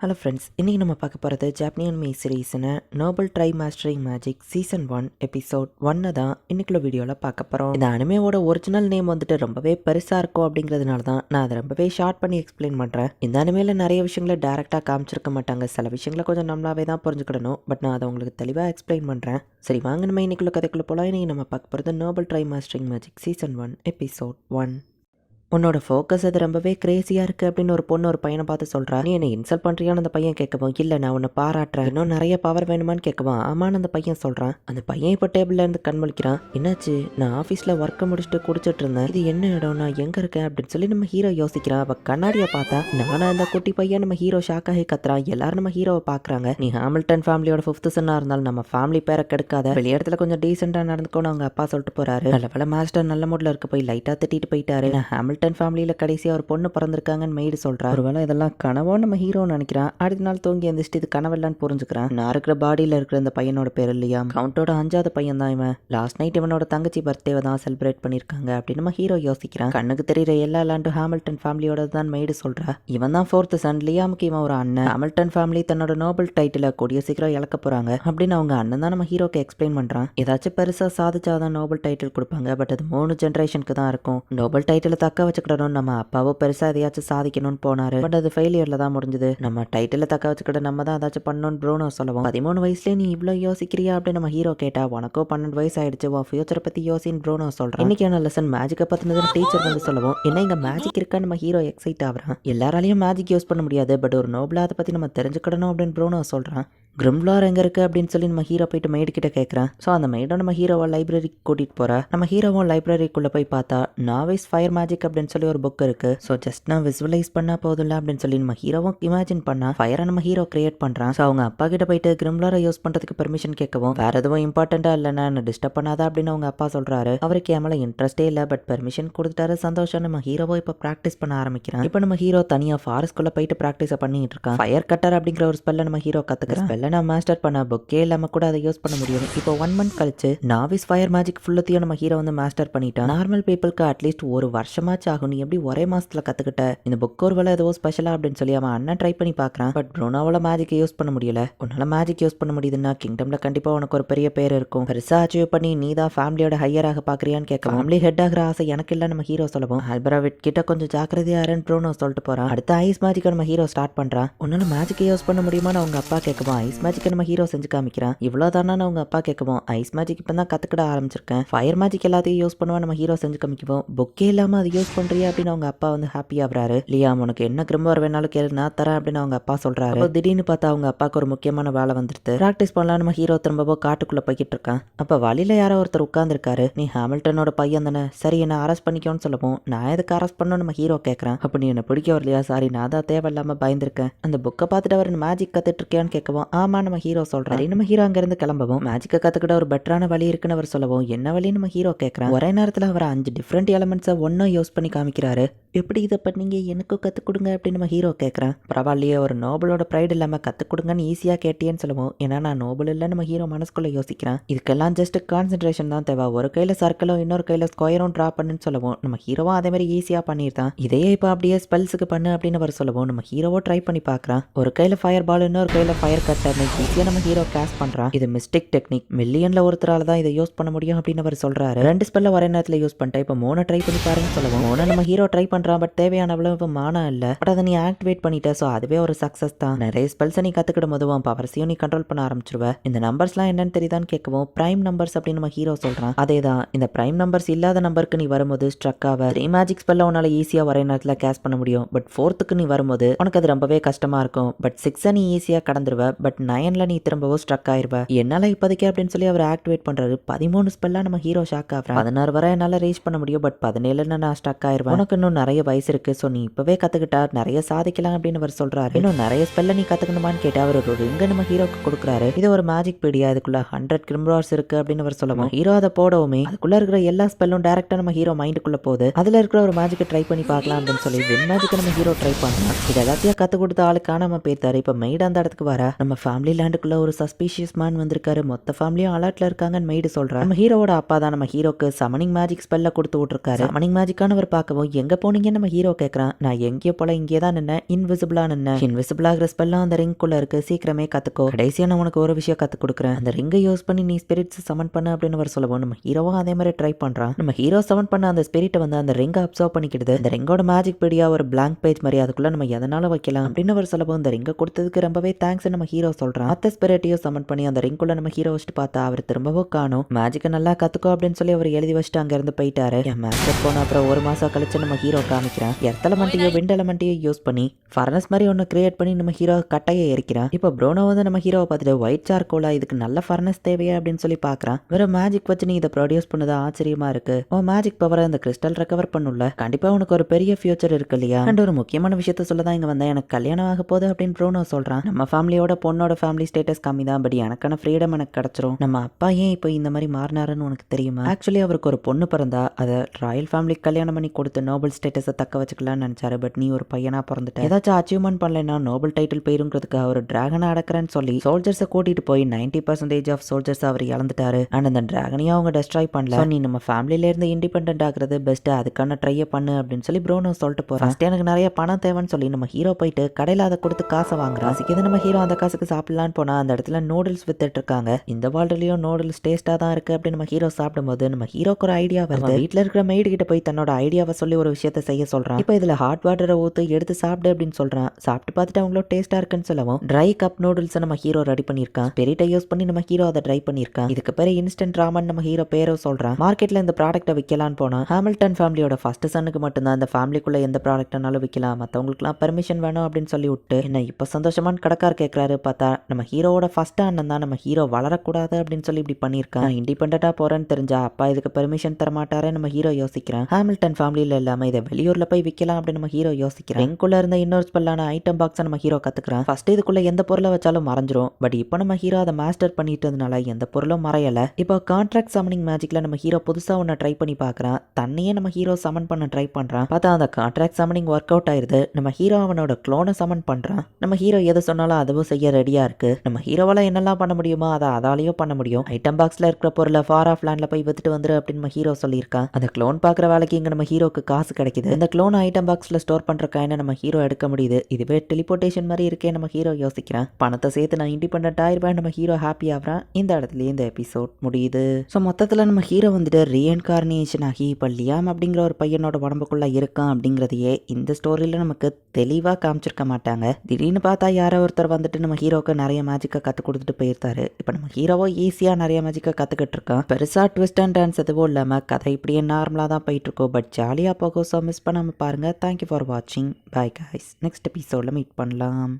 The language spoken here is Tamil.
ஹலோ ஃப்ரெண்ட்ஸ் இன்றைக்கி நம்ம பார்க்க போகிறது ஜாப்பனியன் மே சீரீஸ்னு noble try mastering magic season one episode ஒன்னை தான் இன்னைக்குள்ள வீடியோவில் பார்க்க போகிறோம் இந்த அனிமையோட ஒரிஜினல் நேம் வந்துட்டு ரொம்பவே பெருசாக இருக்கும் அப்படிங்கிறதுனால தான் நான் அதை ரொம்பவே ஷார்ட் பண்ணி எக்ஸ்பிளைன் பண்ணுறேன் இந்த அனிமையில் நிறைய விஷயங்களை டேரெக்டாக காமிச்சிருக்க மாட்டாங்க. சில விஷயங்களை கொஞ்சம் நம்மளாவே தான் புரிஞ்சுக்கிடணும். பட் நான் அதை உங்களுக்கு தெளிவாக எக்ஸ்பிளைன் பண்ணுறேன் சரி வாங்க நம்ம இன்னைக்குள்ள கதைக்குள்ள போகலாம் இன்றைக்கி நம்ம பார்க்க போகிறது noble try mastering magic season one episode one உன்னோட ஃபோக்கஸ் அது ரொம்பவே கிரேசியாக இருக்குது அப்படின்னு ஒரு பொண்ணு ஒரு பையனை பார்த்து சொல்கிறா நீ என்னை இன்சல்ட் பண்ணுறியான்னு அந்த பையன் கேட்கவும் இல்லை நான் உன்னை பாராட்டுறேன். இன்னும் நிறைய பவர் வேணுமான்னு கேட்கவும் ஆமான்னு அந்த பையன் சொல்கிறான் அந்த பையன் இப்போ டேபிளில் இருந்து கண்மொழிக்கிறான் என்னாச்சு? நான் ஆஃபீஸில் ஒர்க்கை முடிச்சுட்டு குடிச்சிட்டு இருந்தேன். இது என்ன இடம்? நான் எங்கே இருக்கேன்? அப்படின்னு சொல்லி நம்ம ஹீரோ யோசிக்கிறான் அவள் கண்ணாடியை பார்த்தா நானா அந்த குட்டி பையன்? நம்ம ஹீரோ ஷாக்காகி கத்துறான் எல்லாரும் நம்ம ஹீரோவை பார்க்குறாங்க. நீ ஹாமில்டன் ஃபேமிலியோட ஃபிஃப்த் சன்னாக இருந்தாலும் நம்ம ஃபேமிலி பேரை கெடுக்காத. வெளியிடத்துல கொஞ்சம் டீசெண்டாக நடந்துக்கணும் அவங்க அப்பா சொல்லிட்டு போகிறாரு நல்ல வேலை மாஸ்டர் நல்ல மூடில் இருக்க போய் லைட்டாக திட்டிட்டு போயிட்டாரு. நான் ஹாமில்டன் ஃபேமிலியில் கடைசியாக ஒரு பொண்ணு பிறந்திருக்காங்கன்னு மெய்டு சொல்றா. ஒருவேளை இதெல்லாம் கனவோ நம்ம ஹீரோன்னு நினைக்கிறான் அடுத்த நாள் தூங்கி எந்திரிச்சிட்டு இது கனவெல்லாம் புரிஞ்சுக்கிறான். நான் இருக்கிற பாடியில் இருக்கிற இந்த பையனோட பேர் இல்லையா? கவுண்டோட அஞ்சாவது பையன் தான் இவன். லாஸ்ட் நைட் இவனோட தங்கச்சி பர்த்டேவை தான் செலிப்ரேட் பண்ணியிருக்காங்க அப்படின்னு நம்ம ஹீரோ யோசிக்கிறான். கண்ணுக்கு தெரியுற எல்லா லேண்டும் ஹாமில்டன் ஃபேமிலியோட தான் மெய்டு சொல்கிறா இவன் தான் ஃபோர்த்து சன் லியாமுக்கு இவன் ஒரு அண்ணன். ஹாமில்டன் ஃபேமிலி தன்னோட நோபல் டைட்டிலை கூடிய சீக்கிரம் இழக்க போகிறாங்க அப்படின்னு அவங்க அண்ணன் தான் நம்ம ஹீரோக்கு எக்ஸ்பிளைன் பண்ணுறான் ஏதாச்சும் பெருசாக சாதிச்சாதான் நோபல் டைட்டில் கொடுப்பாங்க பட் அது மூணு ஜென்ரேஷனுக்கு தான் இருக்கும். நோபல் டைட்டிலை தக்க வச்சுக்கிடணும். நம்ம அப்பாவோ பெருசா எதையாச்சும் சாதிக்கணும்னு போனாரு. பட் அது ஃபெயிலியர்ல தான் முடிஞ்சது. நம்ம டைட்டில் தக்க வச்சுக்கிட நம்ம தான் ஏதாச்சும் பண்ணணும்னு ப்ரோனோ சொல்லுவோம். பதிமூணு வயசுலேயே நீ இவ்வளோ யோசிக்கிறியா அப்படின்னு நம்ம ஹீரோ கேட்டா உனக்கோ பன்னெண்டு வயசு ஆயிடுச்சு. உன் ஃபியூச்சரை பத்தி யோசின்னு ப்ரோனோ சொல்றான். இன்னைக்கான லெசன் மேஜிக்கை பற்றினது டீச்சர் வந்து சொல்லுவோம். என்ன இங்க மேஜிக் இருக்கான்னு நம்ம ஹீரோ எக்ஸைட் ஆகுறான். எல்லாராலையும் மேஜிக் யூஸ் பண்ண முடியாது. பட் ஒரு நோபலா அதை பத்தி நம்ம தெரிஞ்சுக்கிடணும் அப்படின்னு ப்ரோனோ சொல்றான். கிரிம்லார் எங்க இருக்கு அப்படின்னு சொல்லி நம்ம ஹீரோ போயிட்டு மெய்டு கிட்ட கேட்குறேன் ஸோ அந்த மெய்டும் நம்ம ஹீரோவை லைப்ரரிக்கு கூட்டிகிட்டு போறா. நம்ம ஹீரோவும் லைப்ரரிக்குள்ளே போய் பார்த்தா நாவைஸ் ஃபயர் மேஜிக் அப்படின்னு சொல்லி ஒரு புக் இருக்கு. ஸோ ஜஸ்ட் நான் விசுவலைஸ் பண்ணா போதும்ல அப்படின்னு சொல்லி நம்ம ஹீரோவும் இமேஜின் பண்ணா ஃபயரை நம்ம ஹீரோ கிரியேட் பண்றான். ஸோ அவங்க அப்பா கிட்ட போயிட்டு கிரிம்லாரை யூஸ் பண்றதுக்கு பெர்மிஷன் கேட்கவும் வேற எதுவும் இம்பார்ட்டண்டா இல்லைன்னா என்ன டிஸ்டர்ப் பண்ணாதா அப்படின்னு அவங்க அப்பா சொல்றாரு. அவருக்கு என் மேல இன்ட்ரெஸ்டே இல்லை பட் பெர்மிஷன் கொடுத்துட்டாரு சந்தோஷம். நம்ம ஹீரோவை இப்போ ப்ராக்டிஸ் பண்ண ஆரம்பிக்கிறான். இப்போ நம்ம ஹீரோ தனியா ஃபாரஸ்ட்குள்ள போயிட்டு ப்ராக்டிஸ் பண்ணிட்டு இருக்கான். ஃபயர் கட்டர் அப்படிங்கிற ஒரு ஸ்பெல்ல நம்ம ஹீரோ கத்துக்கிறோம் ஸ்பெல்ல நான் மாஸ்டர் பண்ண புக்கே இல்லாம கூட அதை யூஸ் பண்ண முடியும். இப்போ ஒன் மந்த் கழிச்சு நாவிஸ் ஃபயர் மேஜிக் ஃபுல்லத்தையும் நம்ம ஹீரோ வந்து மாஸ்டர் பண்ணிட்டான். நார்மல் பீப்புளுக்கு அட்லீஸ்ட் ஒரு வருஷமாச்சு ஆகும் நீ எப்படி ஒரே மாசத்துல கத்துக்கிட்ட? இந்த புக் ஒரு வேலை ஏதோ ஸ்பெஷலா அப்படின்னு சொல்லி அவன் அண்ணன் ட்ரை பண்ணி பார்க்குறான். பட் ப்ரோனாவோட மேஜிக் யூஸ் பண்ண முடியல. உன்னால மேஜிக் யூஸ் பண்ண முடியுதுன்னா கிங்டம்ல கண்டிப்பா உனக்கு ஒரு பெரிய பேர் இருக்கும். பெருசா அச்சீவ் பண்ணி நீ தான் ஃபேமிலியோட ஹையராக பாக்குறியான்னு கேட்க ஃபேமிலி ஹெட் ஆகிற ஆசை எனக்கு இல்ல நம்ம ஹீரோ சொல்லவும். ஆல்பராவிட் கிட்ட கொஞ்சம் ஜாக்கிரதையா இருன்னு ப்ரோனோ சொல்லிட்டு போறான். அடுத்த ஐஸ் மேஜிக்கை நம்ம ஹீரோ ஸ்டார்ட் பண்றான். உன்னால மேஜிக்கை யூஸ் பண்ண முடியுமான்னு அவங்க அப்பா கேட்கவும் ஐஸ் மேஜிக்கை நம்ம ஹீரோ செஞ்சு காமிக்கிறான். இவ்வளவுதானா அவங்க அப்பா கேட்கவும் ஐஸ் மேஜிக் இப்போ தான் கத்துக்கிட ஆரம்பிச்சிருக்கேன். ஃபயர் மேஜிக் எல்லாத்தையும் யூஸ் பண்ணுவா நம்ம ஹீரோ செஞ்சு காமிக்கவும். புக்கே இல்லாம அது யூஸ் பண்ணுறியா அப்படின்னு அவங்க அப்பா வந்து ஹாப்பி ஆகுறாரு. லியாம் உனக்கு என்ன கிரும்பர் வேணாலும் கேளு நான் தரேன் அப்படின்னு அவங்க அப்பா சொல்றாரு. திடீர்னு பார்த்தா அவங்க அப்பாவுக்கு ஒரு முக்கியமான வேலை வந்துருது ப்ராக்டிஸ் பண்ணலாம் நம்ம ஹீரோ திரும்பவும் காட்டுக்குள்ள போய்கிட்டு இருக்கான். அப்ப வழியில யாரோ ஒருத்தர் உட்காந்துருக்காரு நீ ஹாமில்டனோட பையன் தானே. சரி என்ன அரெஸ்ட் பண்ணிக்கோன்னு சொல்லவும் நான் எதுக்கு அரெஸ்ட் பண்ணணும்? நம்ம ஹீரோ கேட்கறேன் அப்ப நீ என்ன பிடிக்க வரலையா? சாரி நான் தான் தேவையில்லாம பயந்துருக்கேன். அந்த புக்கை பார்த்துட்டு அவர் மேஜிக் கத்துட்டு இருக்கியான்னு கேட்கவும் ஆமா நம்ம ஹீரோ சொல்றாரு. நம்ம ஹீரோ அங்கேருந்து கிளம்பவும் மேஜிக்கை கத்துக்கிட்ட ஒரு பெட்டரான வழி இருக்குன்னு அவர் சொல்லவும் என்ன வழி நம்ம ஹீரோ கேட்கறான் ஒரே நேரத்துல அவர் அஞ்சு டிஃப்ரெண்ட் எலமெண்ட்ஸை ஒன்னும் யூஸ் பண்ணி காமிக்கிறாரு. எப்படி இதை பண்ணீங்க எனக்கும் கற்றுக் கொடுங்க அப்படின்னு நம்ம ஹீரோ கேட்குறேன் பரவாயில்லையே ஒரு நோபலோட ப்ரைடு இல்லாமல் கற்றுக் கொடுங்கன்னு ஈஸியாக கேட்டியேன்னு சொல்லுவோம். ஏன்னா நான் நோபல் இல்லை நம்ம ஹீரோ மனசுக்குள்ளே யோசிக்கிறேன். இதுக்கெல்லாம் ஜஸ்ட் கான்சென்ட்ரேஷன் தான் தேவை. ஒரு கையில் சர்க்கிளும் இன்னொரு கையில் ஸ்கொயரும் ட்ரா பண்ணுன்னு சொல்லுவோம். நம்ம ஹீரோவும் அதே மாதிரி ஈஸியாக பண்ணியிருந்தான். இதையே இப்போ அப்படியே ஸ்பெல்ஸுக்கு பண்ணு அப்படின்னு அவர் சொல்லுவோம். நம்ம ஹீரோவோ ட்ரை பண்ணி பார்க்குறான் ஒரு கையில் ஃபயர் பால் இன்னொரு கையில் ஃபயர் கட்டர்னு ஈஸியாக நம்ம ஹீரோ கேஷ் பண்ணுறான் இது மிஸ்டேக் டெக்னிக் மில்லியனில் ஒருத்தரால தான் இதை யூஸ் பண்ண முடியும் அப்படின்னு அவர் சொல்கிறாரு ரெண்டு ஸ்பெல்ல ஒரே நேரத்தில் யூஸ் பண்ணிட்டேன். இப்போ மூணு ட்ரை பண்ணி பாருன்னு சொல்லுவோம். ஒன்று நம்ம ஹீரோ ட்ரை பண்ணுறான் பட் தேவையான அளவு மானம் இல்லை. பட் அதை நீ ஆக்டிவேட் பண்ணிட்ட ஸோ அதுவே ஒரு சக்ஸஸ் தான். நிறைய ஸ்பெல்ஸை நீ கற்றுக்கிடும் போது உன் பவர்ஸையும் நீ கண்ட்ரோல் பண்ண ஆரம்பிச்சிருவ. இந்த நம்பர்ஸ்லாம் என்னன்னு தெரியுதான்னு கேட்கவும் பிரைம் நம்பர்ஸ் அப்படின்னு நம்ம ஹீரோ சொல்கிறான் அதே தான் இந்த பிரைம் நம்பர்ஸ் இல்லாத நம்பருக்கு நீ வரும்போது ஸ்ட்ரக் ஆக த்ரீ மேஜிக் ஸ்பெல்ல உன்னால் ஈஸியாக வர நேரத்தில் கேஸ் பண்ண முடியும். பட் ஃபோர்த்துக்கு நீ வரும்போது உனக்கு அது ரொம்பவே கஷ்டமாக இருக்கும். பட் சிக்ஸை நீ ஈஸியாக கடந்துருவ. பட் நைனில் நீ திரும்பவும் ஸ்ட்ரக் ஆயிருவ. என்னால் இப்போதைக்கு அப்படின்னு சொல்லி அவர் ஆக்டிவேட் பண்ணுறாரு பதிமூணு ஸ்பெல்லாம் நம்ம ஹீரோ ஷாக் ஆகிறான். பதினாறு வரை என்னால் ரீச் பண்ண முடியும் பட் பதினேழுன்னு நான் ஸ்ட்ரக் ஆயிருவேன் உனக்கு இன்னும் நிறைய வயசு இருக்கு. ஸோ நீ இப்பவே கத்துக்கிட்டா நிறைய சாதிக்கலாம் அப்படின்னு அவர் சொல்றாரு. இன்னும் நிறைய ஸ்பெல்ல நீ கத்துக்கணுமான்னு கேட்டு அவர் ஒரு ரிங்க நம்ம ஹீரோக்கு கொடுக்குறாரு. இது ஒரு மேஜிக் பீடியா. இதுக்குள்ள ஹண்ட்ரட் கிரிம்ரார்ஸ் இருக்கு அப்படின்னு அவர் சொல்லுவோம். ஹீரோ அதை போடவுமே அதுக்குள்ள இருக்கிற எல்லா ஸ்பெல்லும் டேரக்டா நம்ம ஹீரோ மைண்டுக்குள்ள போகுது. அதுல இருக்கிற ஒரு மேஜிக்கை ட்ரை பண்ணி பார்க்கலாம் அப்படின்னு சொல்லி வின் மேஜிக்கை நம்ம ஹீரோ ட்ரை பண்ணலாம் இது எல்லாத்தையும் கத்து கொடுத்த ஆளு காணாம போயிருந்தாரு இப்ப மெய்டு அந்த இடத்துக்கு வர. நம்ம ஃபேமிலி லேண்டுக்குள்ள ஒரு சஸ்பீஷியஸ் மேன் வந்திருக்காரு. மொத்த ஃபேமிலியும் அலர்ட்ல இருக்காங்கன்னு மெய்டு சொல்றாரு நம்ம ஹீரோவோட அப்பா தான். நம்ம ஹீரோக்கு சமனிங் மேஜிக் ஸ்பெல்ல கொடுத்து விட்டுருக்காரு. சமனிங் மேஜிக்கான ஒரு பார்க்கவும் எங்க போனீங்க நம்ம ஹீரோ கேட்கறான் நான் எங்கேயோ போல இங்கே தான் நின்ன இன்விசிபிளா நின்ன இன்விசிபிள் ஆகிற ஸ்பெல்லாம் அந்த ரிங்குள்ள இருக்கு. சீக்கிரமே கத்துக்கோ. கடைசியா நான் உனக்கு ஒரு விஷயம் கத்து கொடுக்குறேன். அந்த ரிங்கை யூஸ் பண்ணி நீ ஸ்பிரிட்ஸ் சமன் பண்ண அப்படின்னு அவர் சொல்லவும் நம்ம ஹீரோவும் அதே மாதிரி ட்ரை பண்றான். நம்ம ஹீரோ சமன் பண்ண அந்த ஸ்பிரிட்டை வந்து அந்த ரிங்கை அப்சர்வ் பண்ணிக்கிடுது. அந்த ரிங்கோட மேஜிக் பீடியா ஒரு பிளாங்க் பேஜ் மாதிரி அதுக்குள்ள நம்ம எதனால வைக்கலாம் அப்படின்னு அவர் சொல்லவும் இந்த ரிங்கை கொடுத்ததுக்கு ரொம்பவே தேங்க்ஸ் நம்ம ஹீரோ சொல்றான். அத்த ஸ்பிரிட்டையும் சமன் பண்ணி அந்த ரிங்குள்ள நம்ம ஹீரோ வச்சுட்டு பார்த்தா அவர் திரும்பவும் காணும். மேஜிக்கை நல்லா கத்துக்கோ அப்படின்னு சொல்லி அவர் எழுதி வச்சுட்டு அங்க இருந்து போயிட்டாரு. என் மாஸ்டர் போன அப்புறம் ஒரு மாதம் கழிச்சு நம்ம ஹீரோ காமிக்கிறான். எர்த் எலமெண்ட்டையோ விண்ட் எலமெண்ட்டையோ யூஸ் பண்ணி ஃபர்னஸ் மாதிரி ஒன்று கிரியேட் பண்ணி நம்ம ஹீரோ கட்டையை எரிக்கிறான். இப்போ ப்ரோனோ வந்து நம்ம ஹீரோவை பார்த்துட்டு ஒயிட் சார்கோலா இதுக்கு நல்ல ஃபர்னஸ் தேவையா? அப்படின்னு சொல்லி பார்க்குறான். வெறும் மேஜிக் வச்சு நீ இதை ப்ரொடியூஸ் பண்ணது? ஆச்சரியமா இருக்கு. உன் மேஜிக் பவரை அந்த கிறிஸ்டல் ரெக்கவர் பண்ணல கண்டிப்பா உனக்கு ஒரு பெரிய ஃபியூச்சர் இருக்கு இல்லையா? அண்ட் ஒரு முக்கியமான விஷயத்த சொல்ல தான் இங்க வந்தேன். எனக்கு கல்யாணம் ஆக போகுது அப்படின்னு ப்ரோனோ சொல்றான். நம்ம ஃபேமிலியோட பொண்ணோட ஃபேமிலி ஸ்டேட்டஸ் கம்மி தான். பட் எனக்கான ஃப்ரீடம் எனக்கு கிடைச்சிரும். நம்ம அப்பா ஏன் இப்போ இந்த மாதிரி மாறினாருன்னு உனக்கு தெரியுமா? ஆக்சுவலி அவருக்கு ஒரு பொண்ணு பிறந்தா. அதை ராயல் ஃபேமிலி கல்யாணம் பண்ணி கொடுத்து நோபல் ஸ்டேட்டஸை தக்க வச்சுக்கலாம்னு நினைச்சாரு. பட் நீ ஒரு பையனாக பிறந்துட்ட. ஏதாச்சும் அச்சீவ்மெண்ட் பண்ணலைன்னா நோபல் டைட்டில் போயிருங்கிறதுக்கு அவர் டிராகனை அடக்கிறேன்னு சொல்லி சோல்ஜர்ஸை கூட்டிட்டு போய் நைன்டி பர்சன்டேஜ் ஆஃப் சோல்ஜர்ஸ் அவர் இழந்துட்டாரு. அண்ட் அந்த டிராகனையும் அவங்க டெஸ்ட்ராய் பண்ணல. நீ நம்ம ஃபேமிலியிலேருந்து இண்டிபெண்ட் ஆகிறது பெஸ்ட்டு பெஸ்ட் அதுக்கான ட்ரையை பண்ணு அப்படின்னு சொல்லி ப்ரோனோ சொல்லிட்டு போகிறேன் எனக்கு நிறைய பணம் தேவைன்னு சொல்லி நம்ம ஹீரோ போயிட்டு கடையில் அதை கொடுத்து காசை வாங்குறான் சிக்கிது நம்ம ஹீரோ அந்த காசுக்கு சாப்பிடலான்னு போனா அந்த இடத்துல நூடுல்ஸ் வித்துட்டு இருக்காங்க. இந்த வேர்ல்டுலயும் நூடுல்ஸ் டேஸ்டா தான் இருக்கு அப்படின்னு நம்ம ஹீரோ சாப்பிடும்போது நம்ம ஹீரோக்கு ஒரு ஐடியா வருது. வீட்டில் இருக்கிற மெய்டு கிட்ட போய் தன்னோட ஐடியா ஐடியாவை சொல்லி ஒரு விஷயத்த செய்ய சொல்றான். இப்போ இதுல ஹாட் வாட்டரை ஊத்து எடுத்து சாப்பிடு அப்படின்னு சொல்றான். சாப்பிட்டு பார்த்துட்டு அவங்களோ டேஸ்டா இருக்குன்னு சொல்லவும் ட்ரை கப் நூடுல்ஸ் நம்ம ஹீரோ ரெடி பண்ணியிருக்கான். ஸ்பிரிட்டை யூஸ் பண்ணி நம்ம ஹீரோ அதை ட்ரை பண்ணியிருக்கான். இதுக்கு பேரு இன்ஸ்டன்ட் ராமன் நம்ம ஹீரோ பேரோ சொல்றான். மார்க்கெட்ல இந்த ப்ராடக்ட்டை விற்கலான்னு போனா ஹாமில்டன் ஃபேமிலியோட ஃபர்ஸ்ட் சனுக்கு மட்டும்தான் அந்த ஃபேமிலிக்குள்ள எந்த ப்ராடக்ட்னாலும் விற்கலாம் மற்றவங்களுக்குலாம் பெர்மிஷன் வேணும் அப்படின்னு சொல்லி விட்டு என்ன இப்போ சந்தோஷமான கடைக்கார் கேட்கறாரு பார்த்தா நம்ம ஹீரோவோட ஃபர்ஸ்ட் அண்ணன் தான் நம்ம ஹீரோ வளரக்கூடாது அப்படின்னு சொல்லி இப்படி பண்ணியிருக்கான். இண்டிபெண்டா போறேன்னு தெரிஞ்சா அப்பா இதுக்கு பெர்மிஷன் தரமாட்டாரே நம்ம ஹீரோ யோசிக்கிறான். ஹாமில்டன் ஃபேமிலியில் இல்லாமல் இதை வெளியூர்ல போய் விற்கலாம் அப்படின்னு நம்ம ஹீரோ யோசிக்கிறேன். எங்குள்ள இருந்த இன்னொரு ஸ்பெல்லான ஐட்டம் பாக்ஸை நம்ம ஹீரோ கற்றுக்குறான் ஃபர்ஸ்ட் இதுக்குள்ள எந்த பொருளை வச்சாலும் மறைஞ்சிரும் பட் இப்போ நம்ம ஹீரோ அதை மாஸ்டர் பண்ணிட்டதுனால எந்த பொருளும் மறையல. இப்போ கான்ட்ராக்ட் சமனிங் மேஜிக்கில் நம்ம ஹீரோ புதுசா ஒன்று ட்ரை பண்ணி பார்க்குறான். தன்னையே நம்ம ஹீரோ சமன் பண்ண ட்ரை பண்றான். பார்த்தா அந்த கான்ட்ராக்ட் சமனிங் ஒர்க் அவுட் ஆயிருது. நம்ம ஹீரோ அவனோட க்ளோனை சமன் பண்றான். நம்ம ஹீரோ எது சொன்னாலும் அதுவும் செய்ய ரெடியா இருக்கு. நம்ம ஹீரோவால என்னெல்லாம் பண்ண முடியுமோ அதை அதாலேயோ பண்ண முடியும். ஐட்டம் பாக்ஸ்ல இருக்கிற பொருளை ஃபார் ஆஃப் லேண்டில் போய் வித்துட்டு வந்துரு அப்படின்னு நம்ம ஹீரோ சொல்லியிருக்கான். அந்த க்ளோன் பார்க்குற வேலைக்கு இங்க நம்ம ஹீரோக்கு காசு கிடைக்குது. இந்த க்ளோன் ஐட்டம் பாக்ஸ்ல ஸ்டோர் பண்ற காயினை நம்ம ஹீரோ எடுக்க முடியுது. இதுவே டெலிபோர்டேஷன் மாதிரி இருக்கே நம்ம ஹீரோ யோசிக்கிறேன். பணத்தை சேர்த்து நான் இண்டிபெண்ட் ஆயிருப்பேன் நம்ம ஹீரோ ஹாப்பி ஆகிறான் இந்த இடத்துலயே இந்த எபிசோட் முடியுது. ஸோ மொத்தத்தில் நம்ம ஹீரோ வந்துட்டு ரீஎன்கார்னேஷன் ஆகி இப்போ லியாம் அப்படிங்கிற ஒரு பையனோட உடம்புக்குள்ள இருக்கான் அப்படிங்கிறதையே இந்த ஸ்டோரியில் நமக்கு தெளிவாக காமிச்சிருக்க மாட்டாங்க. திடீர்னு பார்த்தா யாரோ ஒருத்தர் வந்துட்டு நம்ம ஹீரோக்கு நிறைய மேஜிக்கை கற்றுக் கொடுத்துட்டு போயிருந்தாரு இப்போ நம்ம ஹீரோவோ ஈஸியாக நிறைய மேஜிக்கை கற்றுக்கிட்டு இருக்கான். பெருசாக ட்விஸ்ட் அண்ட் டான்ஸ் எதுவும் இல்லாமல் கதை இப்படியே நார்மலாக தான் போயிட்டு இருக்கோம் பட் ஜாலியாக போகோ ஸோ மிஸ் பண்ணாமல் பாருங்கள் தேங்க்யூ ஃபார் வாட்சிங் பாய் காய்ஸ் நெக்ஸ்ட் எபிசோடில் மீட் பண்ணலாம்.